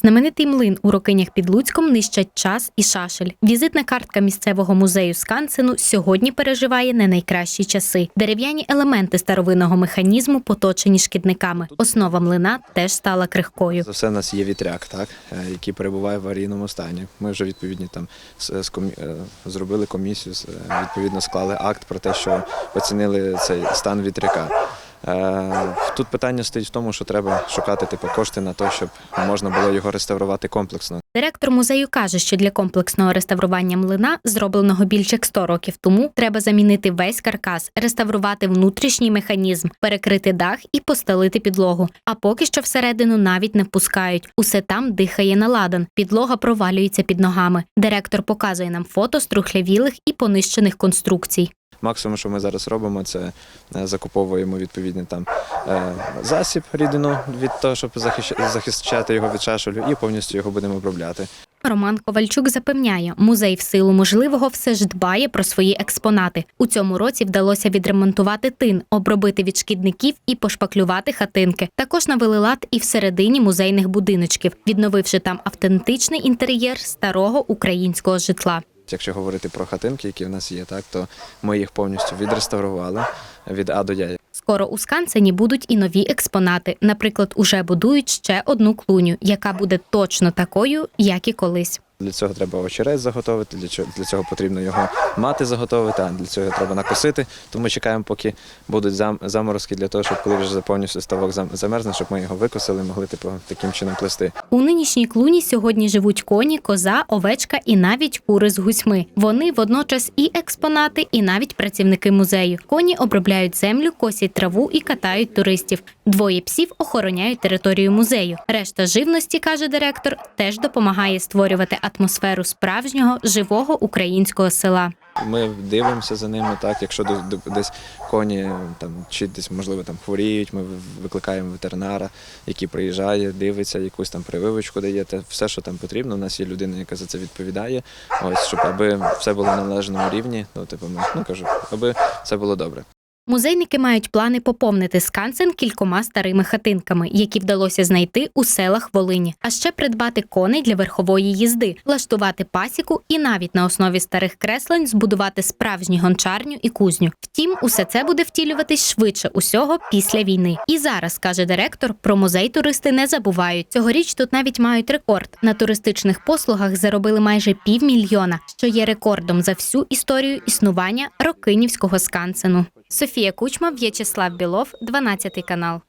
Знаменитий млин у Рокинях під Луцьком нищать час і шашель. Візитна картка місцевого музею Скансену сьогодні переживає не найкращі часи. Дерев'яні елементи старовинного механізму поточені шкідниками. Основа млина теж стала крихкою. За все в нас є вітряк, так, е, який перебуває в аварійному стані. Ми вже відповідні там е, зробили комісію, е, відповідно склали акт про те, що оцінили цей стан вітряка. Е, Тут питання стоїть в тому, що треба шукати типу, кошти на те, щоб можна було його реставрувати комплексно. Директор музею каже, що для комплексного реставрування млина, зробленого більш як 100 років тому, треба замінити весь каркас, реставрувати внутрішній механізм, перекрити дах і постелити підлогу. А поки що всередину навіть не впускають. Усе там дихає на ладан. Підлога провалюється під ногами. Директор показує нам фото струхлявілих і понищених конструкцій. Максимум, що ми зараз робимо, це е, закуповуємо відповідний там е, засіб рідину від того, щоб захищ- захищати його від шашелю, і повністю його будемо обробляти. Роман Ковальчук запевняє, музей в силу можливого все ж дбає про свої експонати. У цьому році вдалося відремонтувати тин, обробити від шкідників і пошпаклювати хатинки. Також навели лад і всередині музейних будиночків, відновивши там автентичний інтер'єр старого українського житла. Якщо говорити про хатинки, які в нас є, так то ми їх повністю відреставрували від А до Я. Скоро у Скансені будуть і нові експонати. Наприклад, уже будують ще одну клуню, яка буде точно такою, як і колись. Для цього треба очерець заготовити, для цього, потрібно його мати заготовити, а для цього треба накосити. Тому чекаємо, поки будуть зам, заморозки для того, щоб коли вже повністю ставок замерзне, щоб ми його викосили, могли типу, таким чином плести. У нинішній клуні сьогодні живуть коні, коза, овечка і навіть кури з гусьми. Вони водночас і експонати, і навіть працівники музею. Коні обробляють землю, косять траву і катають туристів. Двоє псів охороняють територію музею. Решта живності, каже директор, теж допомагає створювати атмосферу справжнього живого українського села. Ми дивимося за ними, так. Якщо десь коні там чи десь можливо там хворіють, ми викликаємо ветеринара, який приїжджає, дивиться, якусь там прививочку дає. Те все, що там потрібно. У нас є людина, яка за це відповідає. Ось щоб аби все було на належному рівні. Ну, типу, ми ну кажу, аби все було добре. Музейники мають плани поповнити скансен кількома старими хатинками, які вдалося знайти у селах Волині, а ще придбати коней для верхової їзди, влаштувати пасіку і навіть на основі старих креслень збудувати справжню гончарню і кузню. Втім, усе це буде втілюватись швидше усього після війни. І зараз каже директор, про музей туристи не забувають. Цьогоріч тут навіть мають рекорд. На туристичних послугах заробили майже півмільйона, що є рекордом за всю історію існування Рокинівського скансену. Софія Кучма, В'ячеслав Білов, 12 канал.